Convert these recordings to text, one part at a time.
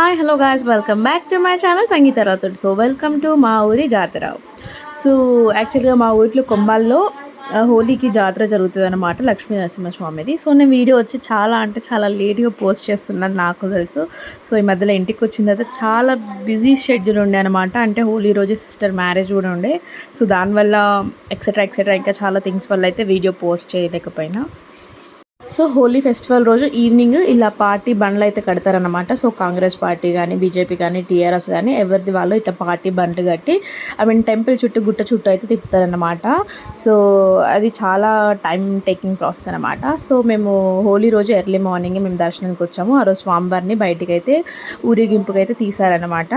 Hi hello guys welcome back to my channel Sangeetha Rathod so welcome to మా ఊరి జాతర so యాక్చువల్గా మా ఊరిలో కొమ్మాల్లో హోలీకి జాతర జరుగుతుంది అనమాట లక్ష్మీ నరసింహస్వామిది సో నేను వీడియో వచ్చి చాలా అంటే చాలా లేట్గా పోస్ట్ చేస్తున్నాను నాకు తెలుసు. సో ఈ మధ్యలో ఇంటికి వచ్చిన తర్వాత చాలా బిజీ షెడ్యూల్ ఉండే అనమాట అంటే హోలీ రోజు సిస్టర్ మ్యారేజ్ కూడా ఉండే. సో దానివల్ల ఎక్సెట్రా ఎక్సెట్రా ఇంకా చాలా థింగ్స్ వల్ల అయితే వీడియో పోస్ట్ చేయలేకపోయినా. సో హోలీ ఫెస్టివల్ రోజు ఈవినింగ్ ఇలా పార్టీ బండ్లు అయితే కడతారనమాట సో కాంగ్రెస్ పార్టీ కానీ బీజేపీ కానీ టీఆర్ఎస్ కానీ ఎవరిది వాళ్ళు ఇట్లా పార్టీ బండ్లు కట్టి ఐ మీన్ టెంపుల్ చుట్టూ గుట్ట చుట్టూ అయితే తిప్పుతారనమాట సో అది చాలా టైం టేకింగ్ ప్రాసెస్ అనమాట సో మేము హోలీ రోజు ఎర్లీ మార్నింగ్ మేము దర్శనానికి వచ్చాము. ఆ రోజు స్వామివారిని బయటికి అయితే ఊరేగింపుకి అయితే తీసారనమాట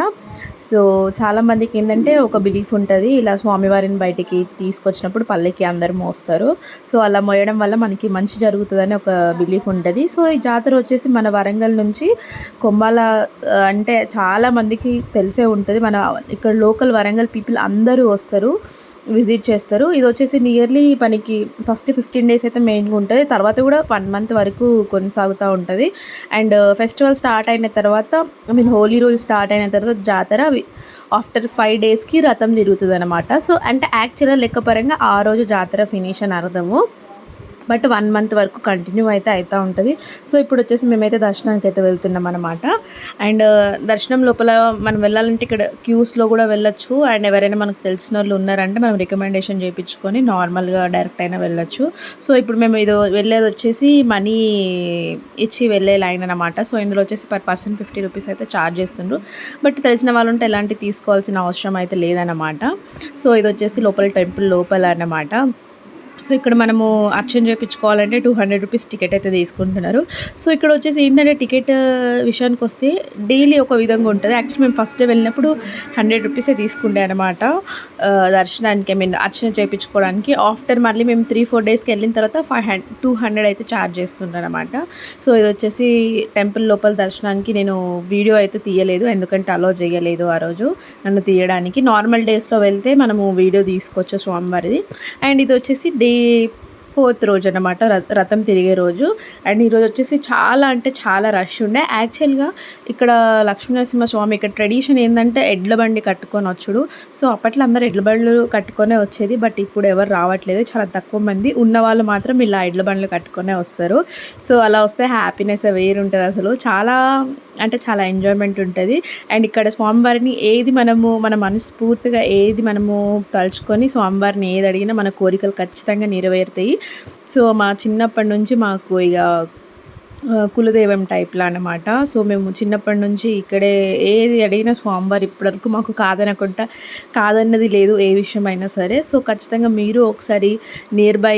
సో చాలామందికి ఏంటంటే ఒక బిలీఫ్ ఉంటుంది ఇలా స్వామివారిని బయటికి తీసుకొచ్చినప్పుడు పల్లెకి అందరు మోస్తారు. సో అలా మోయడం వల్ల మనకి మంచి జరుగుతుందని ఒక బిలీఫ్ ఉంటుంది. సో ఈ జాతర వచ్చేసి మన వరంగల్ నుంచి కొమ్మాల అంటే చాలా మందికి తెలిసే ఉంటుంది. మన ఇక్కడ లోకల్ వరంగల్ పీపుల్ అందరూ వస్తారు విజిట్ చేస్తారు. ఇది వచ్చేసి నియర్లీ మనకి ఫస్ట్ ఫిఫ్టీన్ డేస్ అయితే మెయిన్గా ఉంటుంది. తర్వాత కూడా వన్ మంత్ వరకు కొనసాగుతూ ఉంటుంది. అండ్ uh, ఫెస్టివల్ స్టార్ట్ అయిన తర్వాత ఐ మీన్ హోలీ రోజు స్టార్ట్ అయిన తర్వాత జాతర ఆఫ్టర్ ఫైవ్ డేస్కి రథం తిరుగుతుంది అనమాట సో అంటే యాక్చువల్గా లెక్కపరంగా ఆ రోజు జాతర ఫినిష్ అని అర్థము. బట్ వన్ మంత్ వరకు కంటిన్యూ అయితే అవుతూ ఉంటుంది. సో ఇప్పుడు వచ్చేసి మేమైతే దర్శనానికి అయితే వెళ్తున్నాం అనమాట అండ్ దర్శనం లోపల మనం వెళ్ళాలంటే ఇక్కడ క్యూస్లో కూడా వెళ్ళొచ్చు. అండ్ ఎవరైనా మనకు తెలిసిన వాళ్ళు ఉన్నారంటే మనం రికమెండేషన్ చేయించుకొని నార్మల్గా డైరెక్ట్ అయినా వెళ్ళొచ్చు. సో ఇప్పుడు మేము ఇది వెళ్ళేది వచ్చేసి మనీ ఇచ్చి వెళ్ళే లైన్ అనమాట సో ఇందులో వచ్చేసి పర్ పర్సన్ ఫిఫ్టీ రూపీస్ అయితే ఛార్జ్ చేస్తుండ్రు. బట్ తెలిసిన వాళ్ళు ఉంటే ఎలాంటి తీసుకోవాల్సిన అవసరం అయితే లేదనమాట సో ఇది వచ్చేసి లోపల టెంపుల్ లోపల అన్నమాట. సో ఇక్కడ మనము అర్చన చేయించుకోవాలంటే టూ హండ్రెడ్ రూపీస్ టికెట్ అయితే తీసుకుంటున్నారు. సో ఇక్కడ వచ్చేసి ఏంటంటే టికెట్ విషయానికి వస్తే డైలీ ఒక విధంగా ఉంటుంది. యాక్చువల్లీ మేము ఫస్ట్ వెళ్ళినప్పుడు హండ్రెడ్ రూపీసే తీసుకుండే అనమాట దర్శనానికి ఐ మీన్ అర్చన చేయించుకోవడానికి ఆఫ్టర్ మళ్ళీ మేము త్రీ ఫోర్ డేస్కి వెళ్ళిన తర్వాత ఫైవ్ హండ్రెడ్ టూ హండ్రెడ్ అయితే ఛార్జ్ చేస్తుంటారు అనమాట సో ఇది వచ్చేసి టెంపుల్ లోపల దర్శనానికి నేను వీడియో అయితే తీయలేదు. ఎందుకంటే అలో చేయలేదు ఆ రోజు. నన్ను తీయడానికి. నార్మల్ డేస్లో వెళ్తే మనము వీడియో తీసుకోవచ్చు స్వామివారిది. అండ్ ఇది వచ్చేసి డే y ఫోర్త్ రోజు అనమాట రథం తిరిగే రోజు. అండ్ ఈరోజు వచ్చేసి చాలా అంటే చాలా రష్ ఉండే. యాక్చువల్గా ఇక్కడ లక్ష్మీనరసింహ స్వామి ఇక్కడ ట్రెడిషన్ ఏంటంటే ఎడ్ల బండి కట్టుకొని వచ్చుడు. సో అప్పట్లో అందరు ఎడ్ల బండ్లు కట్టుకొనే వచ్చేది. బట్ ఇప్పుడు ఎవరు రావట్లేదు. చాలా తక్కువ మంది. ఉన్న వాళ్ళు మాత్రం ఇలా ఎడ్ల బండ్లు కట్టుకొనే వస్తారు. సో అలా వస్తే హ్యాపీనెస్ వేరు ఉంటుంది అసలు. చాలా అంటే చాలా ఎంజాయ్మెంట్ ఉంటుంది. అండ్ ఇక్కడ స్వామివారిని ఏది మనము మన మనస్ఫూర్తిగా ఏది మనము తలుచుకొని స్వామివారిని ఏది అడిగినా మన కోరికలు ఖచ్చితంగా నెరవేరుతాయి. సో మా చిన్నప్పటి నుంచి మాకు ఇక కులదైవం టైప్లో అనమాట సో మేము చిన్నప్పటి నుంచి ఇక్కడే ఏది అడిగినా స్వామివారు ఇప్పటివరకు మాకు కాదనకుండా కాదన్నది లేదు ఏ విషయమైనా సరే. సో ఖచ్చితంగా మీరు ఒకసారి నియర్ బై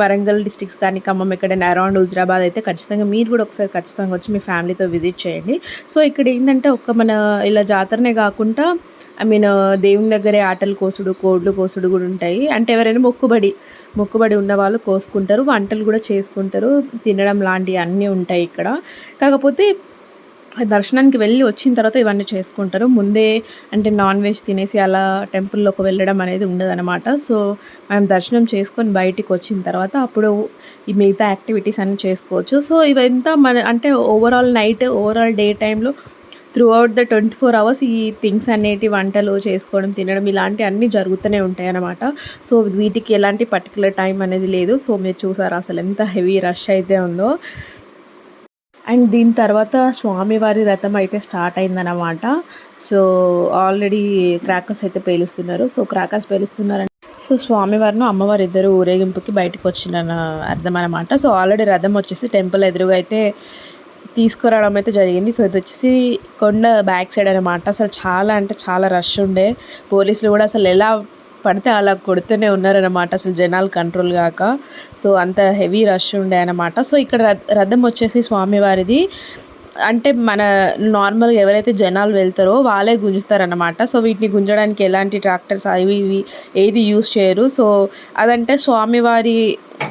వరంగల్ డిస్ట్రిక్ట్స్ కానీ ఖమ్మం ఎక్కడైనా అరౌండ్ హుజరాబాద్ అయితే ఖచ్చితంగా మీరు కూడా ఒకసారి ఖచ్చితంగా వచ్చి మీ ఫ్యామిలీతో విజిట్ చేయండి. సో ఇక్కడ ఏంటంటే ఒక్క మన ఇలా జాతరనే కాకుండా ఐ మీన్ uh, దేవుని దగ్గరే ఆటలు కోసుడు కోడ్లు కోసుడు కూడా ఉంటాయి. అంటే ఎవరైనా మొక్కుబడి మొక్కుబడి ఉన్న వాళ్ళు కోసుకుంటారు వంటలు కూడా చేసుకుంటారు తినడం లాంటివి అన్నీ ఉంటాయి ఇక్కడ. కాకపోతే దర్శనానికి వెళ్ళి వచ్చిన తర్వాత ఇవన్నీ చేసుకుంటారు. ముందే అంటే నాన్ వెజ్ తినేసి అలా టెంపుల్లోకి వెళ్ళడం అనేది ఉండదన్నమాట. సో మనం దర్శనం చేసుకొని బయటికి వచ్చిన తర్వాత అప్పుడు ఈ మిగతా యాక్టివిటీస్ అన్నీ చేసుకోవచ్చు. సో ఇవంతా మన అంటే ఓవరాల్ నైట్ ఓవరాల్ డే టైంలో throughout the twenty four hours ఈ థింగ్స్ అనేటి వంటలు చేసుకోవడం తినడం ఇలాంటి అన్నీ జరుగుతూనే ఉంటాయి అన్నమాట సో వీటికి ఎలాంటి పర్టికులర్ టైం అనేది లేదు. సో మీరు చూసారు అసలు ఎంత హెవీ రష్ అయితే ఉందో. అండ్ దీని తర్వాత స్వామివారి రథం అయితే స్టార్ట్ అయిందన్నమాట. సో ఆల్రెడీ క్రాకర్స్ అయితే పేలుస్తున్నారు. సో క్రాకర్స్ పేలుస్తున్నారని సో స్వామివారిను అమ్మవారి ఇద్దరు ఊరేగింపుకి బయటకు వచ్చిన అర్థం అనమాట సో ఆల్రెడీ రథం వచ్చేసి టెంపుల్ ఎదురుగా అయితే తీసుకురావడం అయితే జరిగింది. సో ఇది వచ్చేసి కొండ బ్యాక్ సైడ్ అనమాట అసలు చాలా అంటే చాలా రష్ ఉండే. పోలీసులు కూడా అసలు ఎలా పడితే అలా కొడుతూనే ఉన్నారనమాట అసలు జనాలు కంట్రోల్ కాక. సో అంత హెవీ రష్ ఉండే అనమాట సో ఇక్కడ రథం వచ్చేసి స్వామివారిది. అంటే మన నార్మల్గా ఎవరైతే జనాలు వెళ్తారో వాళ్ళే గుంజుతారనమాట సో వీటిని గుంజడానికి ఎలాంటి ట్రాక్టర్స్ అవి ఇవి ఏది యూస్ చేయరు. సో అదంటే స్వామివారి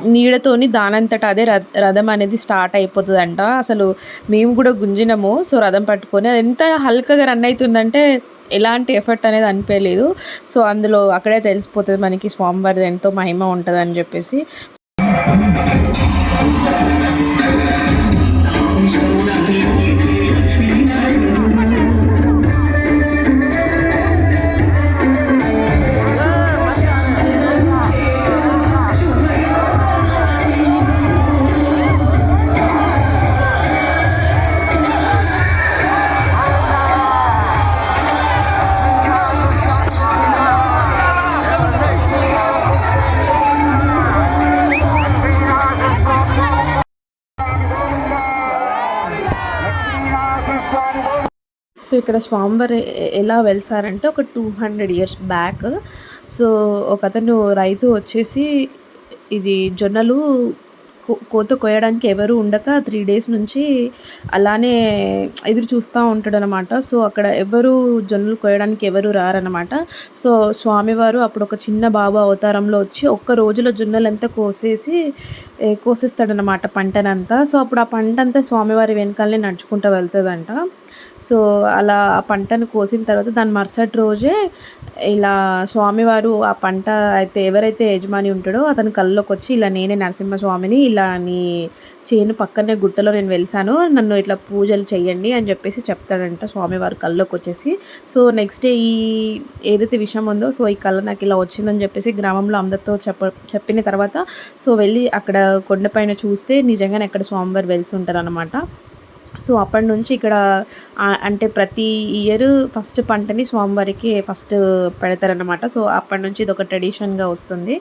నీడతోని దానంతట అదే రథం అనేది స్టార్ట్ అయిపోతుందంట. అసలు మేము కూడా గుంజినము సో రథం పట్టుకొని అది ఎంత హల్కగా రన్ అవుతుందంటే ఎలాంటి ఎఫర్ట్ అనేది అనిపించలేదు సో అందులో అక్కడే తెలిసిపోతుంది మనకి స్వామివారిది ఎంతో మహిమ ఉంటుంది అని చెప్పేసి. సో ఇక్కడ స్వామివారు ఎలా వెలిసారంటే ఒక two hundred years back. So ఒక అతను రైతు వచ్చేసి ఇది జొన్నలు కోత కోయడానికి ఎవరు ఉండక త్రీ డేస్ నుంచి అలానే ఎదురు చూస్తూ ఉంటాడనమాట. సో అక్కడ ఎవరు జొన్నలు కోయడానికి ఎవరు రారనమాట. సో స్వామివారు అప్పుడు ఒక చిన్న బాబు అవతారంలో వచ్చి ఒక్క రోజులో జొన్నలంతా కోసేసి కోసేస్తాడనమాట పంటనంతా. సో అప్పుడు ఆ పంట అంతా స్వామివారి వెనకాలనే నడుచుకుంటూ వెళ్తుందంట. సో అలా ఆ పంటను కోసిన తర్వాత దాని మరుసటి రోజే ఇలా స్వామివారు ఆ పంట అయితే ఎవరైతే యజమాని ఉంటాడో అతని కళ్ళలోకి వచ్చి ఇలా నేనే నరసింహస్వామిని ఇలా నీ చేను పక్కనే గుట్టలో నేను వెలిసాను నన్ను ఇట్లా పూజలు చేయండి అని చెప్పేసి చెప్తాడంట స్వామివారు కళ్ళలోకి వచ్చేసి. సో నెక్స్ట్ డే ఈ ఏదైతే విషయం ఉందో సో ఈ కళ్ళ నాకు ఇలా వచ్చిందని చెప్పేసి గ్రామంలో అందరితో చెప్ప చెప్పిన తర్వాత సో వెళ్ళి అక్కడ కొండపైన చూస్తే నిజంగానే అక్కడ స్వామివారు వెలిసి ఉంటారు అనమాట సో అప్పటి నుంచి ఇక్కడ అంటే ప్రతి ఇయర్ ఫస్ట్ పంటని స్వామివారికి ఫస్ట్ పెడతారనమాట సో అప్పటి నుంచి ఇది ఒక ట్రెడిషన్గా వస్తుంది.